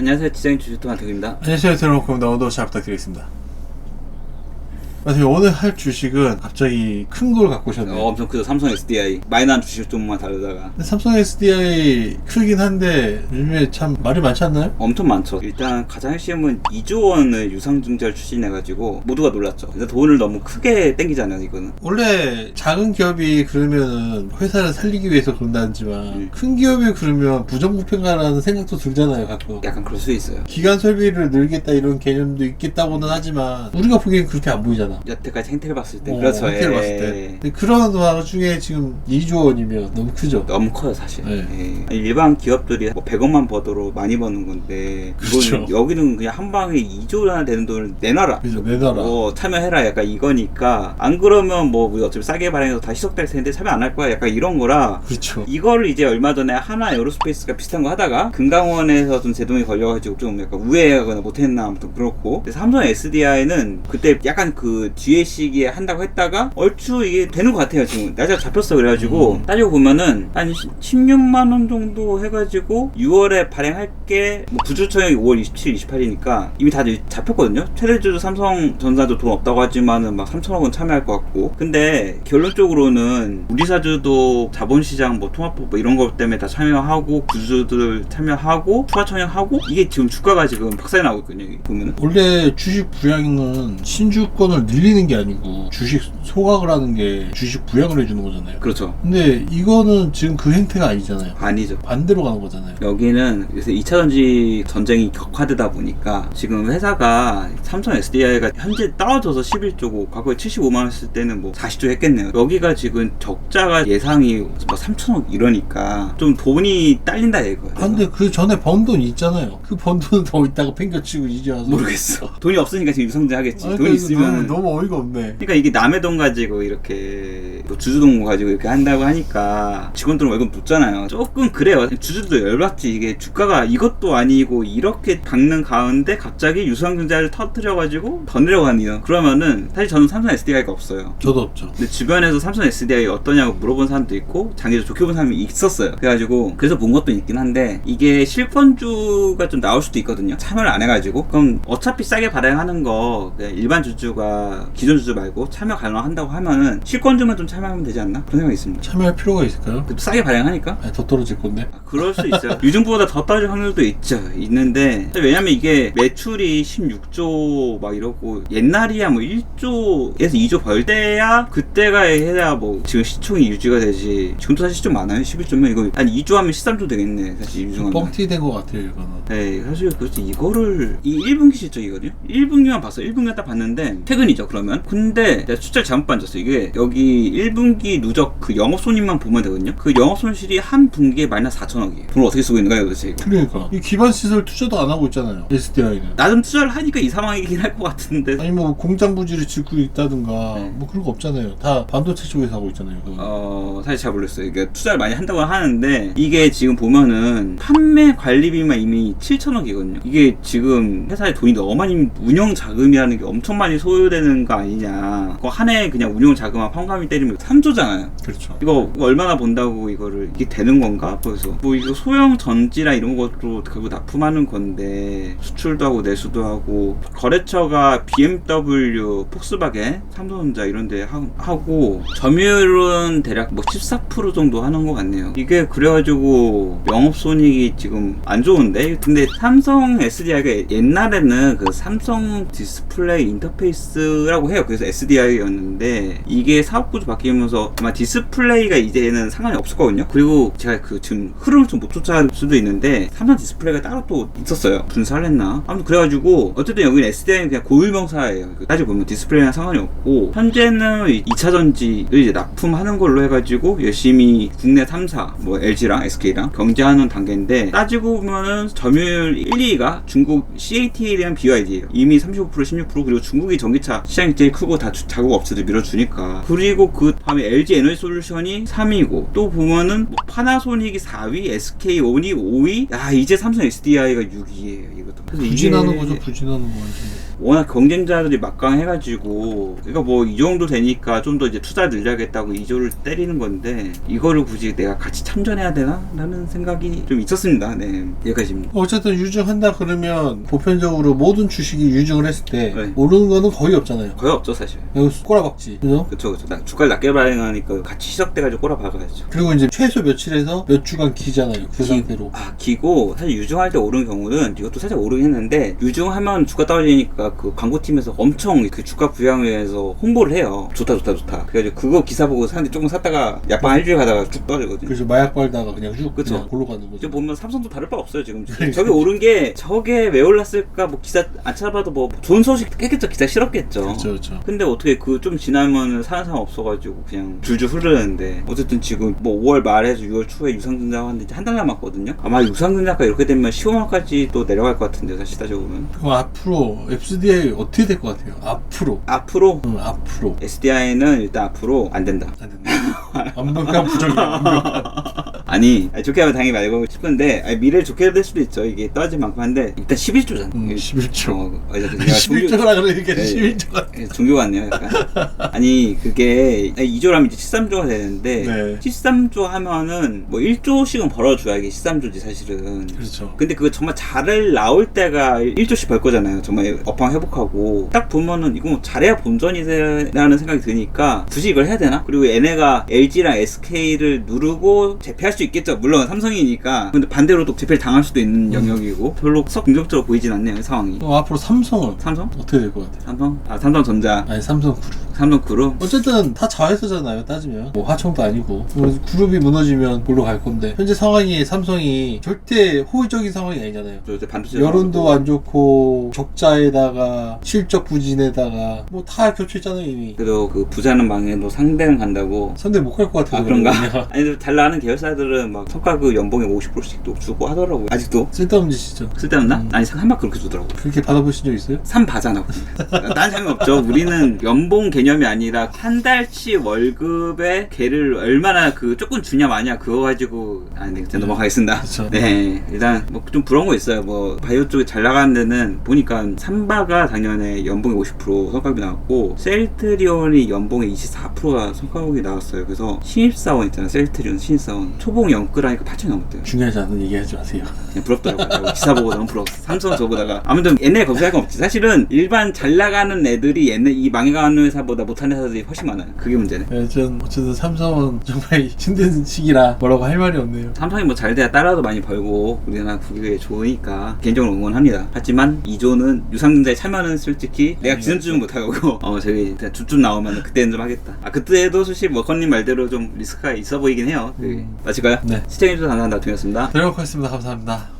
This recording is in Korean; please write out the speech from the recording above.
안녕하세요. 디자인 주주토 한택입니다. 안녕하세요 테러모컴 오늘도 잘 부탁드리겠습니다 선생님 오늘 할 주식은 갑자기 큰 걸 갖고 오셨네요 어, 엄청 크죠. 삼성 SDI. 마이너한 주식 좀만 다르다가. 근데 삼성 SDI 크긴 한데 요즘에 참 말이 많지 않나요? 엄청 많죠. 일단 가장 핵심은 2조 원을 유상증자를 추진해가지고 모두가 놀랐죠. 근데 돈을 너무 크게 땡기잖아요, 이거는. 원래 작은 기업이 그러면은 회사를 살리기 위해서 그런다지만 음. 큰 기업이 그러면 부정부패인가라는 생각도 들잖아요 가끔 약간 그럴 수 있어요. 기간 설비를 늘겠다 이런 개념도 있겠다고는 하지만 우리가 보기엔 그렇게 안 보이잖아 여태까지 행태를 봤을 때. 어, 그렇죠. 형태를 예. 봤을 때 근데 그런 와중에 지금 2조 원이면 너무 크죠 너무 커요, 사실. 네. 예. 아니, 일반 기업들이 뭐 100원만 버도록 많이 버는 건데. 그렇죠. 이거는 여기는 그냥 한 방에 2조나 되는 돈을 내놔라. 그죠 내놔라 뭐 참여해라 약간 이거니까 안 그러면 뭐 우리 어차피 싸게 발행해서 다 희석될 텐데 참여 안 할 거야 약간 이런 거라 그렇죠 이거를 이제 얼마 전에 하나 에어로스페이스가 비슷한 거 하다가 금강원에서 좀 제동이 걸려가지고 좀 약간 우회하거나 못했나 아무튼 그렇고 그래서 삼성 SDI는 그때 약간 그 뒤에 시기에 한다고 했다가 얼추 이게 되는 것 같아요 지금. 날짜가 잡혔어. 그래가지고 음. 따지고 보면은 한 16만 원 정도 해가지고 6월에 발행할 게 뭐 구주처형이 5월 27, 28이니까 이미 다들 잡혔거든요. 최대주주 삼성전자도 돈 없다고 하지만은 막 3천억 원 참여할 것 같고. 근데 결론적으로는 우리 사주도 자본시장 뭐 통합법 뭐 이런 것 때문에 다 참여하고 구주들 참여하고 추가 청약하고 이게 지금 주가가 지금 박살이 나고 있거든요 보면은. 원래 주식 부양은 신주권을 늘리는 게 아니고 주식 소각을 하는 게 주식 부양을 해주는 거잖아요. 그렇죠 근데 이거는 지금 그 행태가 아니잖아요. 아니죠 반대로 가는 거잖아요. 여기는 요새 2차 전지 전쟁이 격화되다 보니까 지금 회사가 삼성 SDI가 현재 떨어져서 11조고 과거에 75만 원 했을 때는 뭐 40조 했겠네요. 여기가 지금 적자가 예상이 뭐 3천억 이러니까 좀 돈이 딸린다 이거예요. 아, 근데 그 전에 번 돈 있잖아요. 그 번 돈은 더 있다가 팽겨치고 이제 와서 모르겠어. 돈이 없으니까 지금 유상증 하겠지. 아니, 돈이 있으면 너무, 너무 어이가 없네. 그러니까 이게 남의 돈 가지고 이렇게 뭐 주주돈 가지고 이렇게 한다고 하니까 직원들은 월급 높잖아요. 조금 그래요. 주주도 열받지. 이게 주가가 이것도 아니고 이렇게 박는 가운데 갑자기 유상증자를 터뜨려가지고 더 내려가네요. 그러면은 사실 저는 삼성 SDI가 없어요. 저도 없죠. 근데 주변에서 삼성 SDI 어떠냐고 물어본 사람도 있고 장기적 좋게 본 사람이 있었어요. 그래가지고 그래서 본 것도 있긴 한데 이게 실권주가 좀 나올 수도 있거든요. 참여를 안 해가지고 그럼 어차피 싸게 발행하는 거 일반 주주가 기존 주주 말고 참여 가능한다고 하면은 실권주만 좀 참여하면 되지 않나 그런 생각이 있습니다. 참여할 필요가 있을까요? 그래도 싸게 발행하니까 아니, 더 떨어질 건데. 아, 그럴 수 있어요. 유증보다 더 떨어질 확률도 있죠. 있는데 왜냐면 이게 매출이 16조 막 이러고 옛날이야 뭐 1조에서 2조 벌 때야 그때가 해야 뭐 지금 시총이 유지가 되지. 지금도 사실 시총 많아요. 11조면 이거 한 2조 하면 13조 되겠네. 사실 유증하면. 뻥튀 된것 같아요, 이거는. 네, 사실 그렇지 이거를 이 1분기 실적이거든요. 1분기만 봤어. 1분기만 딱 봤는데 퇴근이죠. 그러면. 근데 내가 숫자를 잘못 만졌어. 이게 여기 1분기 누적 그 영업 손익만 보면 되거든요. 그 영업 손실이 한 분기에 마이너스 4천억이에요. 돈을 어떻게 쓰고 있는 거야 도대체. 그러니까. 이 기반 시설 투자도 안 하고 있잖아요. SDI는. 나름 투자를 하니까 이 상황이긴 할 것 같은데. 아니 뭐 공장 부지를 짓고 있다든가 네. 뭐 그런 거 없잖아요. 다 반도체 쪽에서 하고 있잖아요. 그거. 어, 사실 잘 모르겠어요. 이게 투자를 많이 한다고 하는데, 이게 지금 보면은, 판매 관리비만 이미 7천억이거든요. 이게 지금 회사에 돈이 너무 많이, 운영 자금이라는 게 엄청 많이 소요되는 거 아니냐. 그거 한 해 그냥 운영 자금만 펑감이 때리면 3조잖아요. 그렇죠. 이거 얼마나 번다고 이거를, 이게 되는 건가? 그래서, 뭐 이거 소형 전지나 이런 것도 결국 납품하는 건데, 수출도 하고 내수도 하고, 거래처가 BMW, 폭스바겐, 삼성전자 이런 데 하- 하고, 점유율은 대략 뭐 14% 정도 하는 것 같네요. 이게 그래가지고 영업 손익이 지금 안 좋은데? 근데 삼성 SDI가 옛날에는 그 삼성 디스플레이 인터페이스 라고 해요. 그래서 SDI였는데 이게 사업 구조 바뀌면서 아마 디스플레이가 이제는 상관이 없었거든요. 그리고 제가 그 지금 흐름을 좀 못 쫓아갈 수도 있는데 삼성 디스플레이가 따로 또 있었어요. 분사를 했나? 아무튼 그래가지고 어쨌든 여기는 SDI는 그냥 고유명사예요. 그 따지고 보면 디스플레이랑 상관이 없고 현재는 2차 전지를 이제 납품하는 걸로 해가지고 열심히 국내 3사 뭐 LG랑 SK랑 경쟁하는 단계인데 따지고 보면은 점유율 1, 2위가 중국 CATL이랑 BYD예요. 이미 35% 16% 그리고 중국이 전기차 시장이 제일 크고 다 주- 자국 업체들 밀어주니까 그리고 그 다음에 LG 에너지 솔루션이 3위고 또 보면은 뭐 파나소닉이 4위, SK 온이 5위. 야 이제 삼성 SDI가 6위예요. 이것도 부진하는 거죠, 부진하는 거 완전. 워낙 경쟁자들이 막강해가지고 그러니까 뭐 이 정도 되니까 좀 더 이제 투자 늘려야겠다고 이조를 때리는 건데 이거를 굳이 내가 같이 참전해야 되나? 라는 생각이 좀 있었습니다. 네 여기까지입니다. 어쨌든 유증한다 그러면 보편적으로 모든 주식이 유증을 했을 때 네. 오르는 거는 거의 없잖아요. 거의 없죠 사실. 여기 꼬라박지. 그죠? 그쵸 그쵸. 나 주가를 낮게 발행하니까 같이 시작돼가지고 꼬라박아야죠. 그리고 이제 최소 며칠에서 몇 주간 기잖아요. 그 상태로. 아 기고 사실 유증할 때 오른 경우는 이것도 살짝 오르긴 했는데 유증하면 주가 떨어지니까 그 광고팀에서 엄청 그 주가 부양을 위해서 홍보를 해요. 좋다 좋다 좋다. 그래가지고 그거 기사 보고 사람들이 조금 샀다가 약방 일주일 가다가 쭉 떨어지거든요. 그래서 마약 빨다가 그냥 쭉 그쵸. 그냥 골로 가는 이제 거죠. 보면 삼성도 다를 바 없어요 지금. 그러니까. 저게 오른 게 저게 왜 올랐을까? 뭐 기사 안 찾아봐도 뭐 좋은 소식 깼겠죠. 기사 실었겠죠. 그렇죠, 그렇죠. 근데 어떻게 그 좀 지나면 사는 사람 없어가지고 그냥 줄줄 흐르는데 어쨌든 지금 뭐 5월 말에서 6월 초에 유상증자가 하는데 이제 한 달 남았거든요. 아마 유상증자가 이렇게 되면 10월까지 또 내려갈 것 같은데 사실 따져보면. 그럼 앞으로 FDI 어떻게 될 것 같아요? 앞으로. 앞으로 응, 앞으로. SDI는 일단 앞으로 안 된다. 안 된다. 완벽한 부정이야, 완벽한. 아니, 아니, 좋게 하면 당연히 말고 싶은데 아니, 미래를 좋게 될 수도 있죠. 이게 떨어진 만큼 한데 일단 11조잖아. 음, 11조. 어, 어, 제가 종교- 11조라 그러니까 네. 11조가. 예, 종교 같네요, 약간. 아니, 그게 2조라면 이제 13조가 되는데 네. 13조 하면은 뭐 1조씩은 벌어줘야 이게 13조지 사실은. 그렇죠. 근데 그거 정말 잘 나올 때가 1조씩 벌 거잖아요. 정말 업황 회복하고. 딱 보면은 이거 뭐 잘해야 본전이라는 생각이 드니까 굳이 이걸 해야 되나? 그리고 얘네가 LG랑 SK를 누르고 재패할 수 있겠죠. 물론 삼성이니까. 근데 반대로 또 재패를 당할 수도 있는 영역이고. 별로 썩 긍정적으로 보이진 않네요, 이 상황이. 그럼 앞으로 삼성은 삼성? 어떻게 될 것 같아요? 삼성? 아, 삼성전자. 아니 삼성 그룹. 삼성 그룹? 어쨌든 다 자회사잖아요 따지면 뭐 하청도 아니고 그래서 그룹이 무너지면 골로 갈 건데 현재 상황이 삼성이 절대 호의적인 상황이 아니잖아요 저 이제 반도체. 여론도 안 좋고 적자에다가 실적 부진에다가 뭐 다 겹쳐있잖아요 이미 그래도 그 부자는 망해도 상대는 간다고. 상대 못 갈 것 같아서 아, 그런가? 아니, 근데 잘 나가는 계열사들은 막 성과 그 연봉의 50%씩도 주고 하더라고요. 아직도. 쓸데없는 짓이죠 쓸데없나? 음. 아니 한박 그렇게 주더라고. 그렇게 받아보신 적 있어요? 삼 바잖아. 난 상관없죠. 우리는 연봉 개념 이 아니라 한 달치 월급에 걔를 얼마나 그 조금 주냐 마냐 그거 가지고 아, 네, 일단 넘어가겠습니다. 그쵸. 네, 일단 뭐 좀 부러운 거 있어요. 뭐 바이오 쪽에 잘 나가는 데는 보니까 삼바가 작년에 연봉이 50% 성과급이 나왔고 셀트리온이 연봉의 24%가 성과급이 나왔어요. 그래서 신입사원 있잖아. 셀트리온 신입사원 초봉 연끌하니까 8천 넘었대요. 중요하지 않은 얘기 하지 마세요 그냥 부럽더라고요. 기사 보고 너무 부러웠어. 삼성 저보다가. 아무튼 얘네 검색할 건 없지. 사실은 일반 잘 나가는 애들이 얘네 이 망해가는 회사 보다 못하는 회사들이 훨씬 많아요. 그게 문제네. 네, 전 어쨌든 삼성은 정말 힘든 시기라 뭐라고 할 말이 없네요 삼성이 뭐 잘 돼야 따라도 많이 벌고 우리나라 국익에 좋으니까 개인적으로 응원합니다. 하지만 이조는 유상증자에 참여는 솔직히 내가 기선주는 못하고 어 저기 줍줍 나오면 그때는 좀 하겠다. 아 그때도 솔직히 워커님 말대로 좀 리스크가 있어 보이긴 해요. 그, 음. 마칠까요? 네. 시청해주셔서 감사합니다. 동이었습니다. 들어가겠습니다 감사합니다